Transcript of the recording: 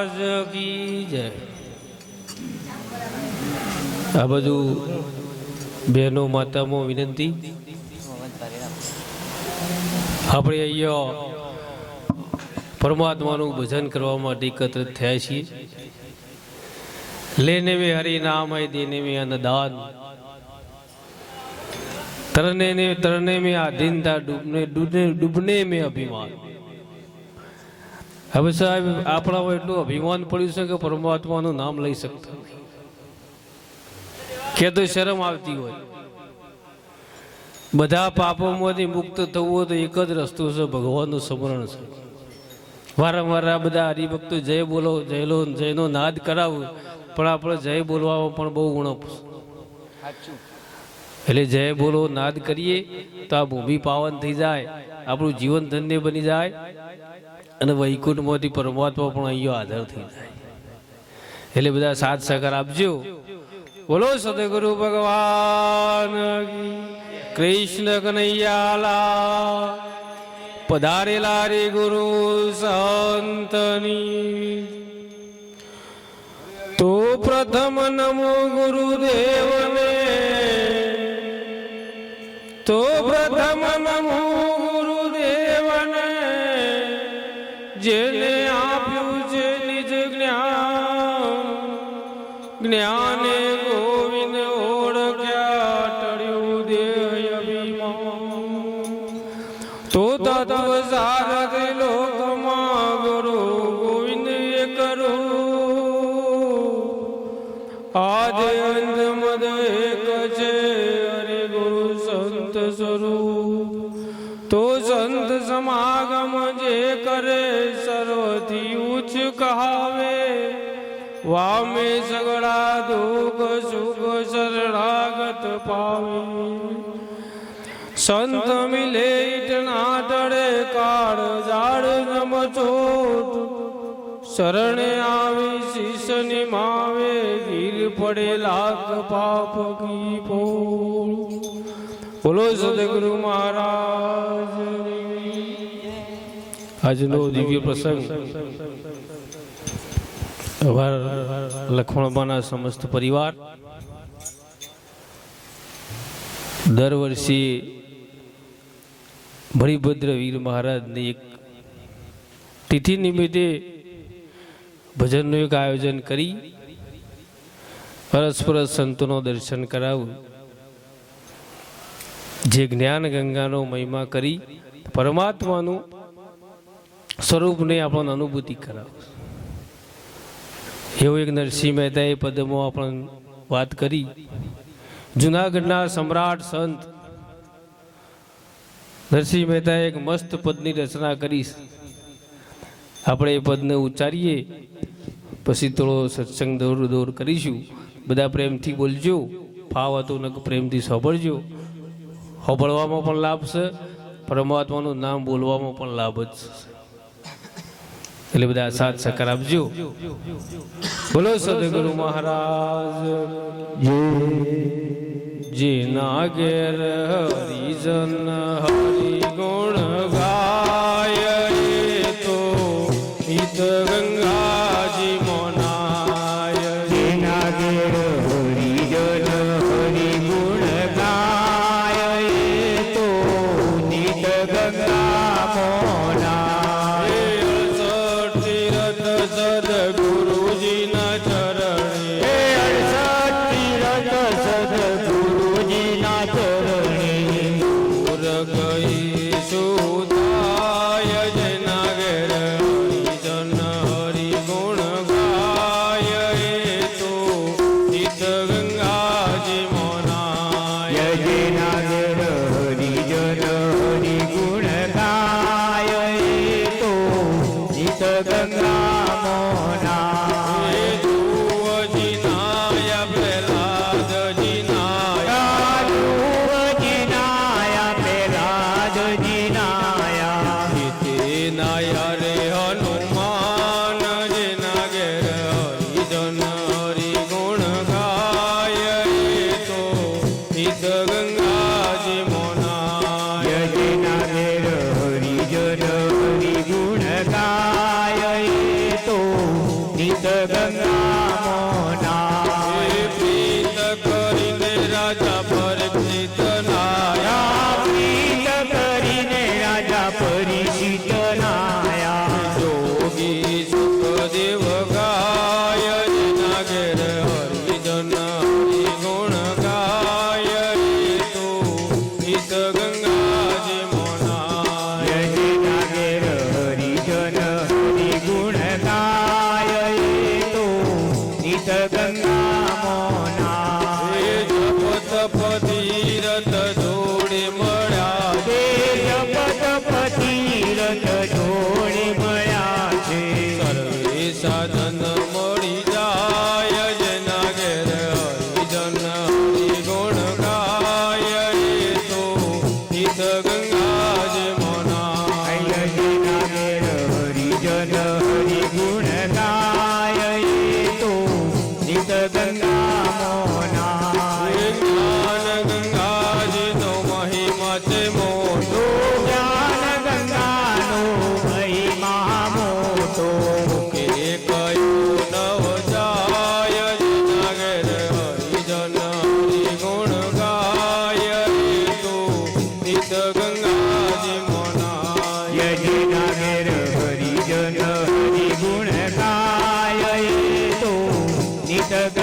મહારાજ કી જય. આ બધું બહેનો માતામો વિનંતી. આપણે અહીંયા પરમાત્માનું ભજન કરવા માટે એકત્ર થયા છીએ. લેને મેં હરિ નામ દેને મેં અન્નદાન. તરને તરને મેં આધીનતા ડૂબને ડૂબને મેં અભિમાન. હવે સાહેબ આપણામાં એટલું અભિમાન પડ્યું છે કે પરમાત્માનું નામ લઈ શકતા. કે તો શરમ આવતી હોય. બધા પાપોમાંથી મુક્ત થવું હોય તો એક જ રસ્તો છે ભગવાનનું સ્મરણ છે. વારંવાર આ બધા હરિભક્તો જય બોલો, જયલો, જયનો નાદ કરાવું, પણ આપણે જય બોલવામાં પણ બહુ ઉણપ છે. એટલે જય બોલો નાદ કરીએ તો આ ભૂમિ પાવન થઈ જાય, આપણું જીવન ધન્ય બની જાય અને વૈકુંઠમાંથી પરમાત્મા પણ અહીંયા હાજર થઈ જાય એટલે બધા સાથ સહકાર આપજો બોલો સદગુરુ ભગવાન. કૃષ્ણ કનૈયાલા પધારેલા રે ગુરુ સંતની તો પ્રથમ નમો ગુરુદેવને તો પ્રથમ નમો ગુરુદેવને જેને આપ્યું છે નિજ જ્ઞાન, જ્ઞાને ગોવિંદ ઓળખ્યા, ટળ્યું દેહ અભિમાન. તો તત્વ સારથ લોકમાં ગુરુ ગોવિંદ કરો. આજે અંત મદ સંત સમાગમ જે કરે સર્વથી ઉચ્ચ કહાવે. વામે સગડા દુઃખ સુખ શરણાગત પાવે સંત મિલે ઈટ ના ટળે કાળ ઝાડ નમ ચોટ શરણે આવી શીશ નિમાવે ધીર પડે લાખ પાપ કી પોળ બોલો સદગુરુ મહારાજ. આજનો દિવ્ય પ્રસંગ. લખમણબાના સમસ્ત પરિવાર. દર વર્ષે ભણીભદ્ર વીર મહારાજની એક તિથિ નિમિત્તે ભજનનું એક આયોજન કરી. પરસ્પર સંતોનો દર્શન કરાવું. જે જ્ઞાન ગંગાનો મહિમા કરી પરમાત્માનું સ્વરૂપને આપણને અનુભૂતિ કરાવ એવું એક નરસિંહ મહેતાએ પદમાં આપણને વાત કરી. જુનાગઢના સમ્રાટ સંત નરસિંહ મહેતાએ એક મસ્ત પદની રચના કરી આપણે એ પદને ઉચ્ચારીએ, પછી થોડો સત્સંગ દોર દોર કરીશું. બધા પ્રેમથી બોલજો ફાવ હતો ને પ્રેમથી સાંભળજો. સાંભળવામાં પણ લાભ છે, પરમાત્માનું નામ બોલવામાં પણ લાભ જ છે. એટલે બધા સાથ સહકાર આપજો. બોલો સદગુરુ મહારાજ. જેના ઘેર હરિજન હરિ না જગત ગંગા મોના જપ તપ ધીરત જોડે મળ્યા બે જપ તપ ધીરત જોડે મળ્યા સાધન મળી Yeah.